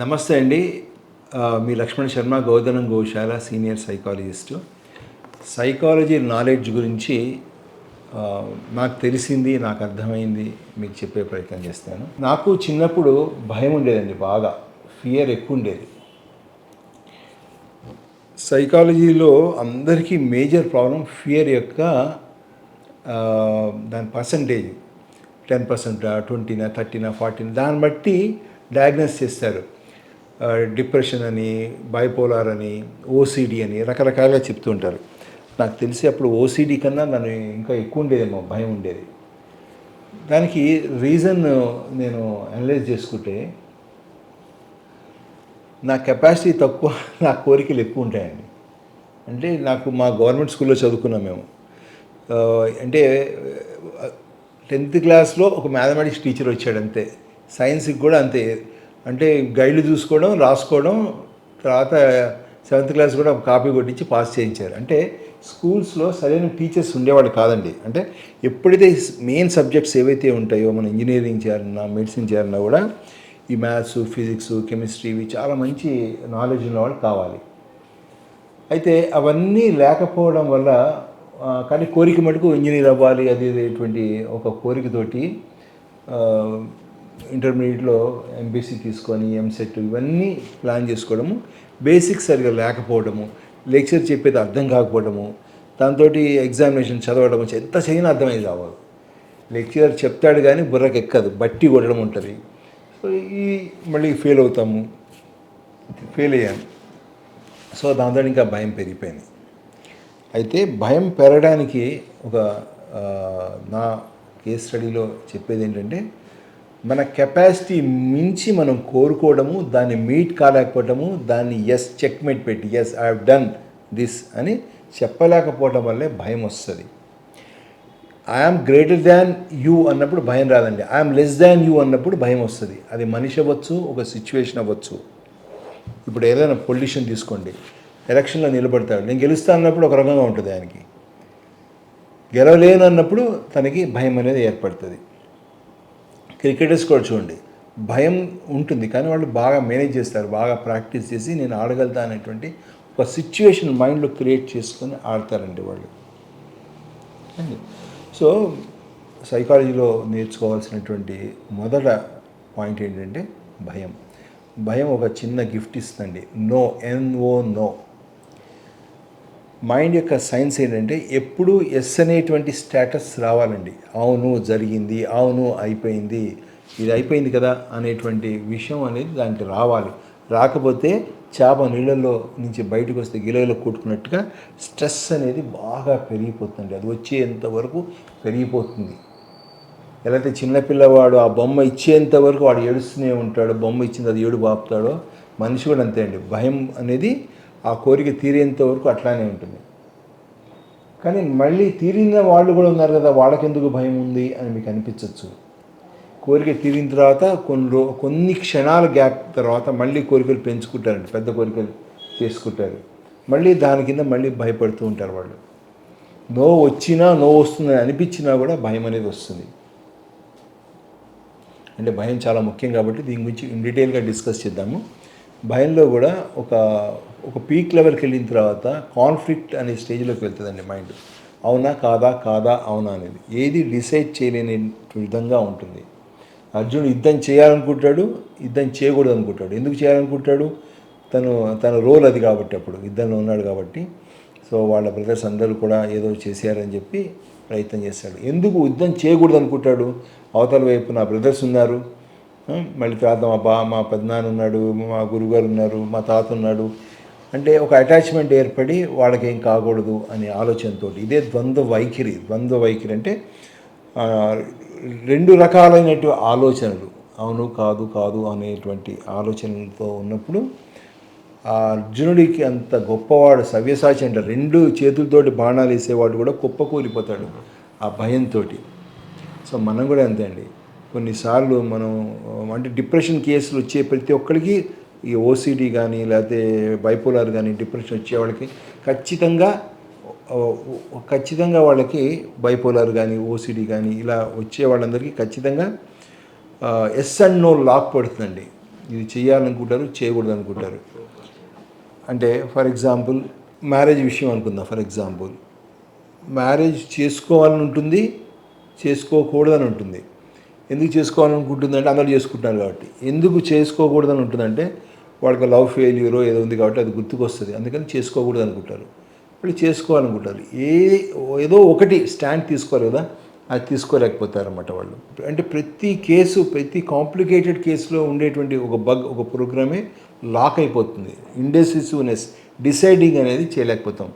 నమస్తే అండి. మీ లక్ష్మణ్ శర్మ గౌతమ్ గోశాల senior psychologist. Psychology knowledge గురించి నాకు తెలిసింది నాకు అర్థమైంది మీకు చెప్పే ప్రయత్నం చేస్తాను. నాకు చిన్నప్పుడు భయం ఉండేదండి బాగా. ఫియర్ ఎక్కువ ఉండేది. సైకాలజీలో అందరికీ మేజర్ ప్రాబ్లం ఫియర్ యొక్క దాని పర్సంటేజ్ టెన్ పర్సెంట్ ట్వంటీనా థర్టీనా ఫార్టీనా దాన్ని బట్టి డయాగ్నోస్ చేస్తారు. డిప్రెషన్ అని బైపోలార్ అని ఓసీడీ అని రకరకాలుగా చెప్తూ ఉంటారు. నాకు తెలిసి అప్పుడు ఓసీడీ కన్నా నన్ను ఇంకా ఎక్కువ ఉండేదేమో భయం ఉండేది. దానికి రీజన్ నేను అనలైజ్ చేసుకుంటే నా కెపాసిటీ తక్కువ నా కోరికలు ఎక్కువ ఉంటాయండి. అంటే నాకు మా గవర్నమెంట్ స్కూల్లో చదువుకున్నాం మేము. అంటే టెన్త్ క్లాస్లో ఒక మ్యాథమెటిక్స్ టీచర్ వచ్చాడు అంతే. సైన్స్కి కూడా అంతే. అంటే గైడ్లు చూసుకోవడం రాసుకోవడం తర్వాత సెవెంత్ క్లాస్ కూడా ఒక కాపీ కొట్టించి పాస్ చేయించారు. అంటే స్కూల్స్లో సరైన టీచర్స్ ఉండేవాళ్ళు కాదండి. అంటే ఎప్పుడైతే మెయిన్ సబ్జెక్ట్స్ ఏవైతే ఉంటాయో మనం ఇంజనీరింగ్ చేయాలన్నా మెడిసిన్ చేయాలన్నా కూడా ఈ మ్యాథ్స్ ఫిజిక్స్ కెమిస్ట్రీ ఇవి చాలా మంచి నాలెడ్జ్ ఉన్నవాళ్ళు కావాలి. అయితే అవన్నీ లేకపోవడం వల్ల కానీ కోరిక మటుకు ఇంజనీర్ అవ్వాలి అది ఇటువంటి ఒక కోరికతోటి ఇంటర్మీడియట్లో ఎంబీసీ తీసుకొని ఎంసెట్ ఇవన్నీ ప్లాన్ చేసుకోవడము బేసిక్ సరిగా లేకపోవడము లెక్చర్ చెప్పేది అర్థం కాకపోవడము దాంతో ఎగ్జామినేషన్ చదవడము ఎంత చదివినా అర్థమయ్యేది కావాలి లెక్చరర్ చెప్తాడు కానీ బుర్రకు ఎక్కదు బట్టి కొట్టడం ఉంటుంది. సో ఈ మళ్ళీ ఫెయిల్ అవుతాము ఫెయిల్ అయ్యాను. సో దాంతో ఇంకా భయం పెరిగిపోయింది. అయితే భయం పెరగడానికి ఒక నా కేస్ స్టడీలో చెప్పేది ఏంటంటే మన కెపాసిటీ మించి మనం కోరుకోవడము దాన్ని మీట్ కాలేకపోవడము దాన్ని ఎస్ చెక్మేట్ పెట్టి yes I have done this అని చెప్పలేకపోవడం వల్లే భయం వస్తుంది. ఐఎమ్ గ్రేటర్ దాన్ యూ అన్నప్పుడు భయం రాదండి. ఐఎమ్ లెస్ దాన్ యూ అన్నప్పుడు భయం వస్తుంది. అది మనిషి అవ్వచ్చు ఒక సిచ్యువేషన్ అవ్వచ్చు. ఇప్పుడు ఏదైనా పొల్యూషన్ తీసుకోండి. ఎలక్షన్లో నిలబడతాడు. నేను గెలుస్తా అన్నప్పుడు ఒక రకంగా ఉంటుంది ఆయనకి. గెలవలేను అన్నప్పుడు తనకి భయం అనేది ఏర్పడుతుంది. క్రికెటర్స్ కూడా చూడండి. భయం ఉంటుంది. కానీ వాళ్ళు బాగా మేనేజ్ చేస్తారు. బాగా ప్రాక్టీస్ చేసి నేను ఆడగలుగుతా అనేటువంటి ఒక సిచ్యువేషన్ మైండ్లో క్రియేట్ చేసుకొని ఆడతారండి వాళ్ళు. సో సైకాలజీలో నేర్చుకోవాల్సినటువంటి మొదట పాయింట్ ఏంటంటే భయం. భయం ఒక చిన్న గిఫ్ట్ ఇస్తుందండి. No N O no. Mind యొక్క సైన్స్ ఏంటంటే ఎప్పుడు ఎస్ అనేటువంటి స్టేటస్ రావాలండి. అవును జరిగింది అవును అయిపోయింది. ఇది అయిపోయింది కదా అనేటువంటి విషయం అనేది దానికి రావాలి. రాకపోతే చేప నీళ్ళల్లో నుంచి బయటకు వస్తే గిలలో కొట్టుకున్నట్టుగా స్ట్రెస్ అనేది బాగా పెరిగిపోతుంది అది వచ్చేంత వరకు పెరిగిపోతుంది. ఎలా అయితే చిన్నపిల్లవాడు ఆ బొమ్మ ఇచ్చేంత వరకు వాడు ఏడుస్తూనే ఉంటాడు. బొమ్మ ఇచ్చింది అది ఏడు బాపుతాడో మనిషి కూడా అంతే అండి. భయం అనేది ఆ కోరిక తీరేంత వరకు అట్లానే ఉంటుంది. కానీ మళ్ళీ తీరిన వాళ్ళు కూడా ఉన్నారు కదా వాళ్ళకెందుకు భయం ఉంది అని మీకు అనిపించవచ్చు కోరిక తీరిన తర్వాత కొన్ని రో కొన్ని క్షణాల గ్యాప్ తర్వాత మళ్ళీ కోరికలు పెంచుకుంటారండి పెద్ద కోరికలు చేసుకుంటారు. మళ్ళీ దాని కింద మళ్ళీ భయపడుతూ ఉంటారు వాళ్ళు. నో వచ్చినా నో వస్తుందని అనిపించినా కూడా భయం అనేది వస్తుంది. అంటే భయం చాలా ముఖ్యం కాబట్టి దీని గురించి డీటెయిల్గా డిస్కస్ చేద్దాము. భయంలో కూడా ఒక ఒక పీక్ లెవెల్కి వెళ్ళిన తర్వాత కాన్ఫ్లిక్ట్ అనే స్టేజ్లోకి వెళ్తుందండి మైండ్ అవునా కాదా కాదా అవునా అనేది. ఏది డిసైడ్ చేయలేని విధంగా ఉంటుంది. అర్జునుడు యుద్ధం చేయాలనుకుంటాడు యుద్ధం చేయకూడదు అనుకుంటాడు ఎందుకు చేయాలనుకుంటాడు? తను తన రోల్ అది కాబట్టి అప్పుడు. యుద్ధంలో ఉన్నాడు కాబట్టి. సో వాళ్ళ బ్రదర్స్ అందరూ కూడా ఏదో చేశారని చెప్పి ప్రయత్నం చేస్తాడు. ఎందుకు యుద్ధం చేయకూడదు అనుకుంటాడు అవతల వైపు నా బ్రదర్స్ ఉన్నారు. మళ్ళీ తర్వాత మా బా మా పెద్దనాన్న ఉన్నాడు మా గురుగారు ఉన్నారు మా తాత ఉన్నాడు. అంటే ఒక అటాచ్మెంట్ ఏర్పడి వాళ్ళకి ఏం కాకూడదు అనే ఆలోచనతో ఇదే ద్వంద్వ వైఖరి ద్వంద్వ వైఖరి అంటే రెండు రకాలైనటువంటి ఆలోచనలు. అవును కాదు కాదు అనేటువంటి ఆలోచనలతో ఉన్నప్పుడు ఆ అర్జునుడికి అంత గొప్పవాడు సవ్యసాచి అంటే రెండు చేతులతోటి బాణాలు వేసేవాడు కూడా కుప్పకూలిపోతాడు ఆ భయంతో సో మనం కూడా అంతే అండి. కొన్నిసార్లు మనం అంటే డిప్రెషన్ కేసులు వచ్చే ప్రతి ఒక్కరికి ఈ ఓసిడి కానీ లేకపోతే బైపోలార్ కానీ డిప్రెషన్ వచ్చే వాళ్ళకి ఖచ్చితంగా ఖచ్చితంగా వాళ్ళకి బైపోలార్ కానీ ఓసిడి కానీ ఇలా వచ్చే వాళ్ళందరికీ ఖచ్చితంగా ఎస్ అండ్ నో లాక్ పడుతుందండి. ఇది చేయాలనుకుంటారు చేయకూడదు అనుకుంటారు అంటే ఫర్ ఎగ్జాంపుల్ మ్యారేజ్ విషయం అనుకుందాం ఫర్ ఎగ్జాంపుల్ మ్యారేజ్ చేసుకోవాలని ఉంటుంది చేసుకోకూడదని ఉంటుంది. ఎందుకు చేసుకోవాలనుకుంటుందంటే అందరూ చేసుకుంటున్నారు కాబట్టి. ఎందుకు చేసుకోకూడదని ఉంటుందంటే వాడికి లవ్ ఫెయిల్యూరో ఏదో ఉంది కాబట్టి అది గుర్తుకొస్తుంది. అందుకని చేసుకోకూడదు అనుకుంటారు. వాళ్ళు చేసుకోవాలనుకుంటారు. ఏ ఏదో ఒకటి స్టాండ్ తీసుకోవాలి కదా అది తీసుకోలేకపోతారన్నమాట వాళ్ళు. అంటే ప్రతి కేసు ప్రతి కాంప్లికేటెడ్ కేసులో ఉండేటువంటి ఒక బగ్ ఒక ప్రోగ్రామే లాక్ అయిపోతుంది. ఇండెసిసివ్నెస్ డిసైడింగ్ అనేది చేయలేకపోతాం.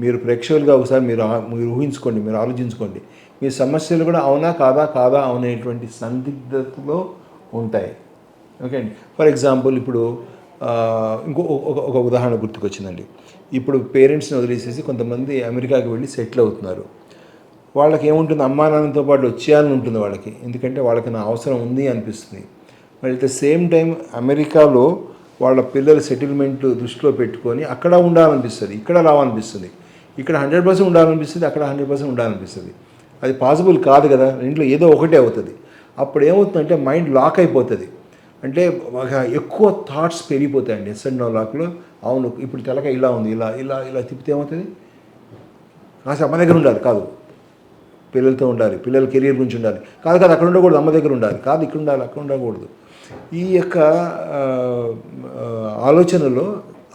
మీరు ప్రేక్షకులుగా ఒకసారి మీరు మీరు ఊహించుకోండి మీరు ఆలోచించుకోండి. మీ సమస్యలు కూడా అవునా కాదా కాదా అవునేటువంటి సందిగ్ధతలో ఉంటాయి. ఓకే అండి. ఫర్ ఎగ్జాంపుల్ ఇప్పుడు ఇంకో ఒక ఒక ఉదాహరణ గుర్తుకొచ్చిందండి. ఇప్పుడు పేరెంట్స్ని వదిలేసేసి కొంతమంది అమెరికాకి వెళ్ళి సెటిల్ అవుతున్నారు. వాళ్ళకి ఏముంటుంది? అమ్మా నాన్నతో పాటు వచ్చేయాలని ఉంటుంది వాళ్ళకి. ఎందుకంటే వాళ్ళకి నా అవసరం ఉంది అనిపిస్తుంది. మరి అట్ ద సేమ్ టైం అమెరికాలో వాళ్ళ పిల్లల సెటిల్మెంట్ దృష్టిలో పెట్టుకొని అక్కడ ఉండాలనిపిస్తుంది. ఇక్కడ రావాలనిపిస్తుంది. ఇక్కడ హండ్రెడ్ పర్సెంట్ ఉండాలనిపిస్తుంది. అక్కడ హండ్రెడ్ పర్సెంట్ ఉండాలనిపిస్తుంది. అది పాసిబుల్ కాదు కదా. ఇంట్లో ఏదో ఒకటే అవుతుంది. అప్పుడు ఏమవుతుందంటే మైండ్ లాక్ అయిపోతుంది. అంటే ఎక్కువ థాట్స్ పెరిగిపోతాయండి ఎస్ అండ్ లాక్లో అవును ఇప్పుడు తెలక ఇలా ఉంది ఇలా ఇలా ఇలా తిప్పితే ఏమవుతుంది? కాస్త అమ్మ దగ్గర ఉండాలి కాదు. పిల్లలతో ఉండాలి పిల్లల కెరీర్ గురించి ఉండాలి. కాదు కాదు అక్కడ ఉండకూడదు అమ్మ దగ్గర ఉండాలి. కాదు ఇక్కడ ఉండాలి అక్కడ ఉండకూడదు. ఈ యొక్క ఆలోచనలో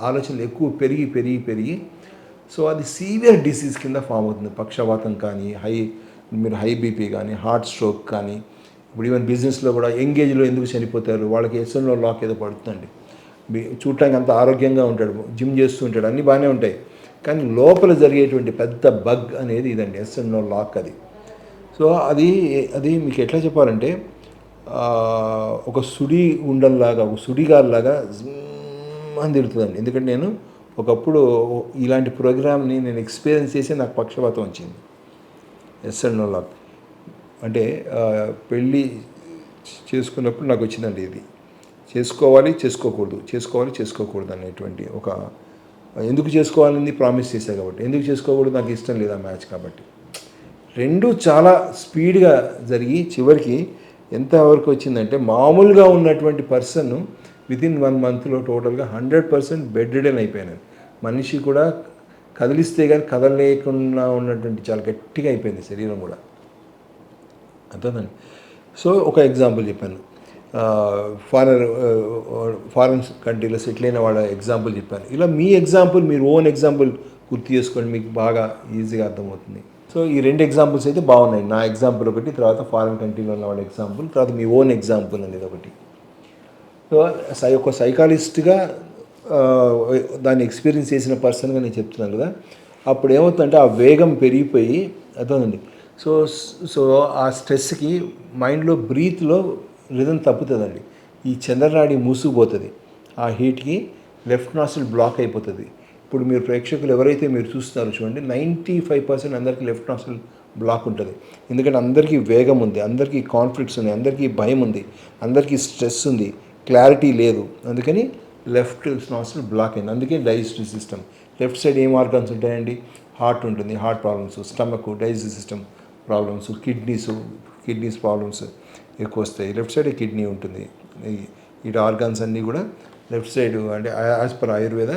ఆలోచనలు ఎక్కువ పెరిగి పెరిగి పెరిగి సో అది సీవియర్ డిసీజ్ కింద ఫామ్ అవుతుంది. పక్షవాతం కానీ హై మీరు హై బీపీ కానీ హార్ట్ స్ట్రోక్ కానీ ఇప్పుడు ఈవెన్ బిజినెస్లో కూడా ఎంగేజ్లో ఎందుకు చనిపోతారు? వాళ్ళకి ఎస్ఎన్లో లాక్ ఏదో పడుతుందండి. చూడటానికి అంత ఆరోగ్యంగా ఉంటాడు జిమ్ చేస్తూ ఉంటాడు అన్నీ బాగానే ఉంటాయి. కానీ లోపల జరిగేటువంటి పెద్ద బగ్ అనేది ఇదండి ఎస్ఎన్ఓ లాక్ అది. సో అది అది మీకు ఎట్లా చెప్పాలంటే ఒక సుడి ఉండల్లాగా ఒక సుడిగాల్లాగా అని తిరుగుతుందండి. ఎందుకంటే నేను ఒకప్పుడు ఇలాంటి ప్రోగ్రామ్ని నేను ఎక్స్పీరియన్స్ చేసి నాకు పక్షపాతం వచ్చింది ఎస్ నో లాక్. అంటే పెళ్ళి చేసుకున్నప్పుడు నాకు వచ్చిందండి ఇది. చేసుకోవాలి చేసుకోకూడదు. చేసుకోవాలి చేసుకోకూడదు అనేటువంటి ఒక ఎందుకు చేసుకోవాలని ప్రామిస్ చేశా కాబట్టి. ఎందుకు చేసుకోకూడదు నాకు ఇష్టం లేదు ఆ మ్యాచ్ కాబట్టి. రెండు చాలా స్పీడ్గా జరిగి చివరికి ఎంతవరకు వచ్చిందంటే మామూలుగా ఉన్నటువంటి పర్సన్ విత్ ఇన్ వన్ మంత్లో టోటల్గా హండ్రెడ్ పర్సెంట్ బెడ్ రిడెన్ అయిపోయినాను మనిషి కూడా కదిలిస్తే కానీ కదలలేకుండా ఉన్నటువంటి చాలా గట్టిగా అయిపోయింది శరీరం కూడా. అర్థమండి సో ఒక ఎగ్జాంపుల్ చెప్పాను. ఫారెన్ ఫారెన్ కంట్రీలో సెటిల్ అయిన వాళ్ళ ఎగ్జాంపుల్ చెప్పాను. ఇలా మీ ఎగ్జాంపుల్ మీరు ఓన్ ఎగ్జాంపుల్ గుర్తు చేసుకోండి మీకు బాగా ఈజీగా అర్థమవుతుంది. సో ఈ రెండు ఎగ్జాంపుల్స్ అయితే బాగున్నాయి. నా ఎగ్జాంపుల్ ఒకటి తర్వాత ఫారెన్ కంట్రీలో ఉన్న వాళ్ళ ఎగ్జాంపుల్ తర్వాత మీ ఓన్ ఎగ్జాంపుల్ అనేది ఒకటి. సో సై ఒక సైకాలజిస్ట్గా దాన్ని ఎక్స్పీరియన్స్ చేసిన పర్సన్గా నేను చెప్తున్నాను కదా. అప్పుడు ఏమవుతుందంటే ఆ వేగం పెరిగిపోయి అర్థమండి సో సో ఆ స్ట్రెస్కి మైండ్లో బ్రీత్లో రిధం తప్పుతుందండి. ఈ చంద్రనాడి మూసుకుపోతుంది. ఆ హీట్కి లెఫ్ట్ నాస్టిల్ బ్లాక్ అయిపోతుంది. ఇప్పుడు మీరు ప్రేక్షకులు ఎవరైతే మీరు చూస్తున్నారో చూడండి నైంటీ ఫైవ్ పర్సెంట్ అందరికీ లెఫ్ట్ నాస్టిల్ బ్లాక్ ఉంటుంది. ఎందుకంటే అందరికీ వేగం ఉంది అందరికీ కాన్ఫ్లిక్ట్స్ ఉన్నాయి అందరికీ భయం ఉంది అందరికీ స్ట్రెస్ ఉంది క్లారిటీ లేదు. అందుకని లెఫ్ట్ నాస్టిల్ బ్లాక్ అయింది. అందుకే డైజెస్టివ్ సిస్టమ్. లెఫ్ట్ సైడ్ ఏం ఆర్గన్స్ ఉంటాయండి? హార్ట్ ఉంటుంది heart problems stomach digestive system. Problems kidneys kidneys problems ఎక్కువ వస్తాయి లెఫ్ట్ సైడ్ కిడ్నీ ఉంటుంది. ఇటు ఆర్గాన్స్ అన్నీ కూడా లెఫ్ట్ సైడ్ అంటే as per Ayurveda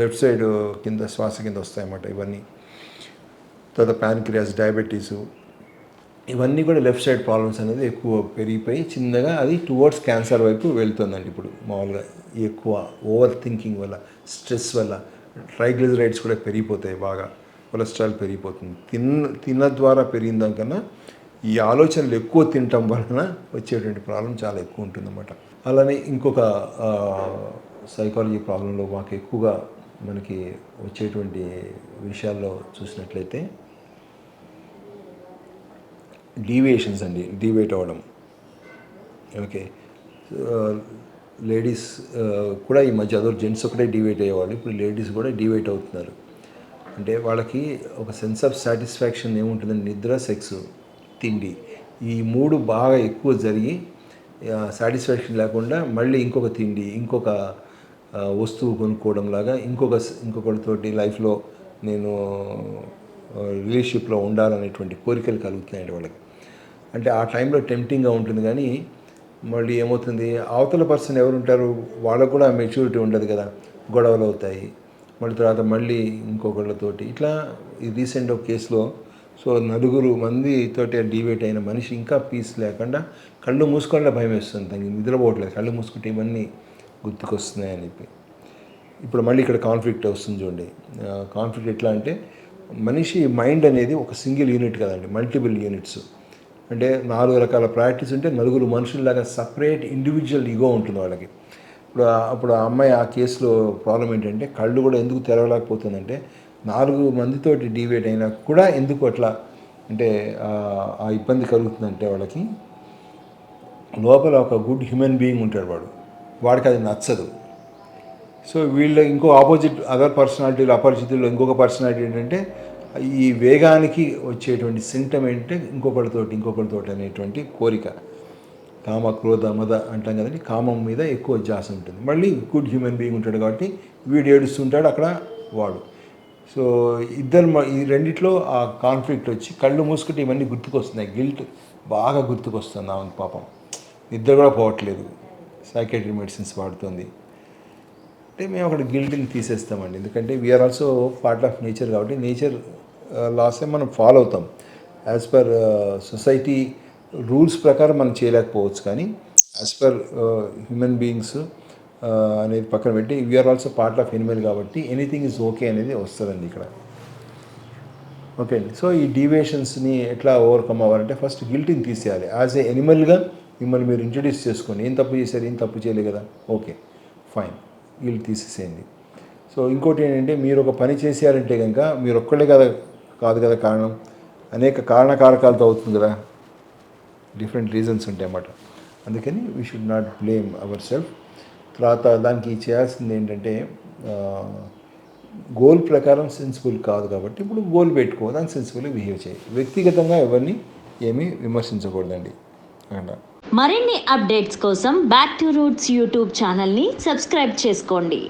left side కింద శ్వాస కింద వస్తాయన్నమాట ఇవన్నీ. తర్వాత ప్యాన్క్రియాస్ డయాబెటీసు ఇవన్నీ కూడా లెఫ్ట్ సైడ్ ప్రాబ్లమ్స్ అనేది ఎక్కువ పెరిగిపోయి చిన్నగా అది టువర్డ్స్ క్యాన్సర్ వైపు వెళ్తుందండి ఇప్పుడు మామూలుగా ఎక్కువ ఓవర్ థింకింగ్ వల్ల స్ట్రెస్ వల్ల ట్రైగ్లిజరైడ్స్ కూడా పెరిగిపోతాయి బాగా. కొలెస్ట్రాల్ పెరిగిపోతుంది. తిన్న తిన్న ద్వారా పెరిగిన దానికన్నా ఈ ఆలోచనలు ఎక్కువ తినటం వలన వచ్చేటువంటి ప్రాబ్లం చాలా ఎక్కువ ఉంటుందన్నమాట. అలానే ఇంకొక సైకాలజీ ప్రాబ్లంలో మాకు ఎక్కువగా మనకి వచ్చేటువంటి విషయాల్లో చూసినట్లయితే డీవియేషన్స్ అండి డీవేట్ అవ్వడం. ఓకే. లేడీస్ కూడా ఈ మధ్య అదో జెంట్స్ ఒకటే డివైట్ అయ్యేవాళ్ళు ఇప్పుడు లేడీస్ కూడా డివైట్ అవుతున్నారు. అంటే వాళ్ళకి ఒక సెన్స్ ఆఫ్ సాటిస్ఫాక్షన్ ఏముంటుందండి నిద్ర సెక్స్ తిండి. ఈ మూడు బాగా ఎక్కువ జరిగి సాటిస్ఫాక్షన్ లేకుండా మళ్ళీ ఇంకొక తిండి ఇంకొక వస్తువు కొనుక్కోవడం లాగా ఇంకొక ఇంకొకరితోటి లైఫ్లో నేను రిలేషన్షిప్లో ఉండాలనేటువంటి కోరికలు కలుగుతున్నాయండి వాళ్ళకి. అంటే ఆ టైంలో టెంప్టింగ్గా ఉంటుంది కానీ మళ్ళీ ఏమవుతుంది? అవతల పర్సన్ ఎవరుంటారు? వాళ్ళకు కూడా మెచ్యూరిటీ ఉండదు కదా. గొడవలు అవుతాయి. మళ్ళీ తర్వాత మళ్ళీ ఇంకొకళ్ళతోటి. ఇట్లా ఈ రీసెంట్ ఒక కేసులో సో నలుగురు మంది తోటి డిబేట్ అయిన మనిషి ఇంకా పీస్ లేకుండా కళ్ళు మూసుకోవాలంటే భయం వేస్తుంది తనకి. నిద్రపోవట్లేదు కళ్ళు మూసుకుంటే ఇవన్నీ గుర్తుకొస్తున్నాయని చెప్పి. ఇప్పుడు మళ్ళీ ఇక్కడ కాన్ఫ్లిక్ట్ వస్తుంది చూడండి. కాన్ఫ్లిక్ట్ ఎట్లా అంటే మనిషి మైండ్ అనేది ఒక సింగిల్ యూనిట్ కదండి. Multiple units. అంటే నాలుగు రకాల ప్రాక్టీస్ ఉంటే నలుగురు మనుషుల్లాగా సపరేట్ ఇండివిజువల్ ఈగో ఉంటుంది వాళ్ళకి. ఇప్పుడు అప్పుడు ఆ అమ్మాయి ఆ కేసులో ప్రాబ్లం ఏంటంటే కళ్ళు కూడా ఎందుకు తెరవలేకపోతుందంటే నాలుగు మందితోటి డివేట్ అయినా కూడా ఎందుకు అట్లా అంటే ఆ- ఇబ్బంది కలుగుతుందంటే వాళ్ళకి లోపల ఒక గుడ్ హ్యూమన్ బీయింగ్ ఉంటాడు వాడు. వాడికి అది నచ్చదు. సో వీళ్ళ ఇంకో ఆపోజిట్ అదర్ పర్సనాలిటీలు అపరిచితులు ఇంకొక పర్సనాలిటీ ఏంటంటే ఈ వేగానికి వచ్చేటువంటి సింటమ్ ఏంటంటే ఇంకొకరితోటి ఇంకొకరితోటి అనేటువంటి కోరిక. కామ క్రోధ మద అంటాం కదండి కామం మీద ఎక్కువ జాస ఉంటుంది. మళ్ళీ గుడ్ హ్యూమన్ బీయింగ్ ఉంటాడు కాబట్టి వీడు ఏడుస్తుంటాడు అక్కడ వాడు. సో ఇద్దరు ఈ రెండిట్లో ఆ కాన్ఫ్లిక్ట్ వచ్చి కళ్ళు మూసుకుంటే ఇవన్నీ గుర్తుకొస్తున్నాయి. గిల్ట్ బాగా గుర్తుకొస్తుంది ఆమె పాపం. నిద్ర కూడా పోవట్లేదు. సైకేట్రీ మెడిసిన్స్ వాడుతుంది. అంటే మేము అక్కడ గిల్ట్ని తీసేస్తామండి. ఎందుకంటే we are also part of nature కాబట్టి నేచర్ లాసే uh, మనం ఫాలో అవుతాం. యాజ్ పర్ సొసైటీ రూల్స్ ప్రకారం మనం చేయలేకపోవచ్చు కానీ యాజ్ పర్ హ్యూమన్ బీయింగ్స్ అనేది పక్కన పెట్టి we are also part of animal కాబట్టి ఎనీథింగ్ ఇస్ ఓకే అనేది వస్తుందండి ఇక్కడ. ఓకే అండి సో ఈ డీవియేషన్స్ని ఎట్లా ఓవర్కమ్ అవ్వాలంటే ఫస్ట్ గిల్టీని తీసేయాలి. యాజ్ ఏ ఎనిమల్గా మిమ్మల్ని మీరు ఇంట్రడ్యూస్ చేసుకోండి. ఏం తప్పు చేశారు? ఏం తప్పు చేయలేదు కదా? ఓకే ఫైన్ గిల్ట్ తీసేసేయండి. సో ఇంకోటి ఏంటంటే మీరు ఒక పని చేసేయాలంటే కనుక మీరు ఒక్కళ్ళే కదా కాదు కదా కారణం? అనేక కారణకారకాలతో అవుతుంది కదా? డిఫరెంట్ రీజన్స్ ఉంటాయి అన్నమాట. అందుకని we should not blame our self తర్వాత దానికి చేయాల్సింది ఏంటంటే గోల్ ప్రకారం సెన్సిబుల్ కాదు కాబట్టి ఇప్పుడు గోల్ పెట్టుకో దానికి సెన్సిబుల్గా బిహేవ్ చేయి. వ్యక్తిగతంగా ఎవరిని ఏమీ విమర్శించకూడదండి. అక్కడ మరిన్ని అప్డేట్స్ కోసం బ్యాక్ టు రూట్స్ యూట్యూబ్ ఛానల్ని సబ్స్క్రైబ్ చేసుకోండి.